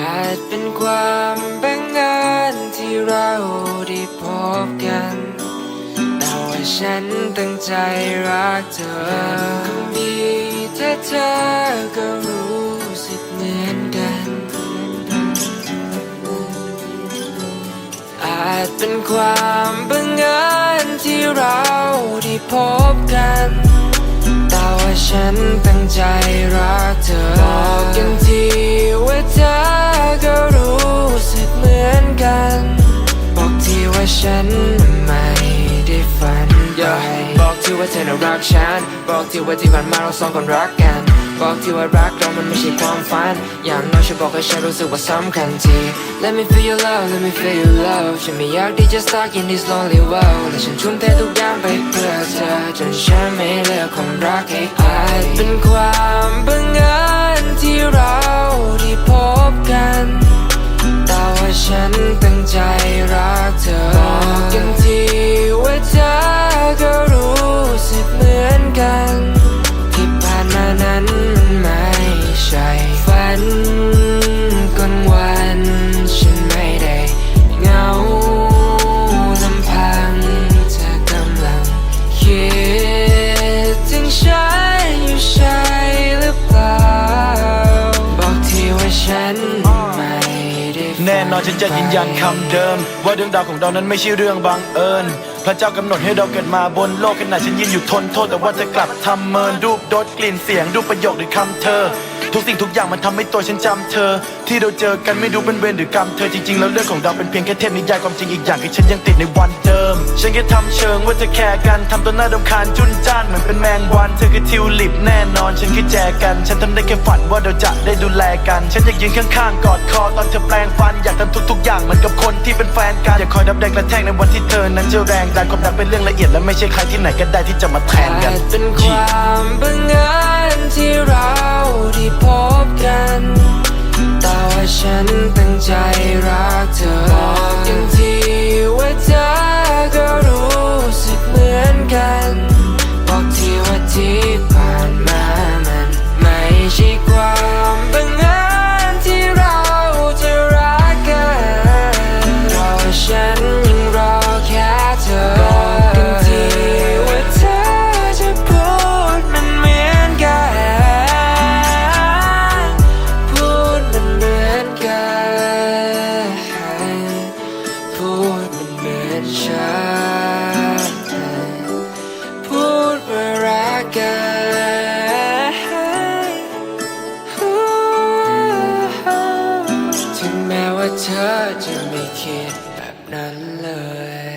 อาจเป็นความบังเอิญที่เราได้พบกัน แต่ว่าฉันตั้งใจรักเธอคงดีถ้าเธอก็รู้สึกเหมือนกัน อาจเป็นความบังเอิญที่เราได้พบกัน แต่ว่าฉันตั้งใจรักเธอ ฉันไม่ได้ฝันไปบอกที่ว่าเธอน่ะรักฉัน บอกที่ว่าที่ผ่านมาเราสองคนรักกัน บอกที่ว่ารักเรามันไม่ใช่ความฝัน อย่างน้อยฉันบอกให้ฉันรู้สึกว่าสำคัญที Let me feel your love Let me feel your love ฉันไม่อยากที่จะ stuck in this lonely world และฉันทุ่มเททุกอย่างไปเพื่อเธอจนฉันไม่เลือกคน แต่ว่าฉันตั้งใจรักเธอบอกกันทีว่าเธอ แน่นอนฉันจะยืนยันคำเดิม ว่าเรื่องราวของเรานั้นไม่ใช่เรื่องบังเอิญพระเจ้ากำหนดให้เราเกิดมาบนโลกขณะฉันยืนอยู่ทนโทษแต่ว่าเธอกลับทำเมินรูปดดกลิ่นเสียงรูปประโยคหรือคำเธอ ทุกสิ่งทุกอย่างมันทำให้ตัวฉันจำเธอ ที่เราเจอกันไม่รู้เป็นเวรหรือกรรมเธอจริงๆ แล้วเรื่องของเราเป็นเพียงแค่เทพนิยายความจริงอีกอย่างคือฉันยังติดในวันเดิม ฉันแค่ทำเชิงว่าเธอแคร์กันทำตัวหน้าดำคาญจุนจ้านเหมือนเป็นแมงวันเธอคือทิวลิปแน่นอน ฉันคือแจกัน ฉันทำได้แค่ฝันว่าเราจะได้ดูแลกัน ฉันอยากยืนข้างๆกอดคอตอนเธอแปลงฟันอยากทำทุกๆ อย่างเหมือนกับคนที่เป็นแฟนกันอยากคอยดับแดงกระแทกในวันที่เธอนั้นจะแรงดันความรักเป็นเรื่องละเอียดและไม่ใช่ใครที่ไหนก็ได้ที่จะมาแทนกันอาจเป็นความบังเอิญที่เราได้พบ ฉันตั้งใจรักเธอบอกกันที ว่าเธอจะไม่คิดแบบนั้นเลย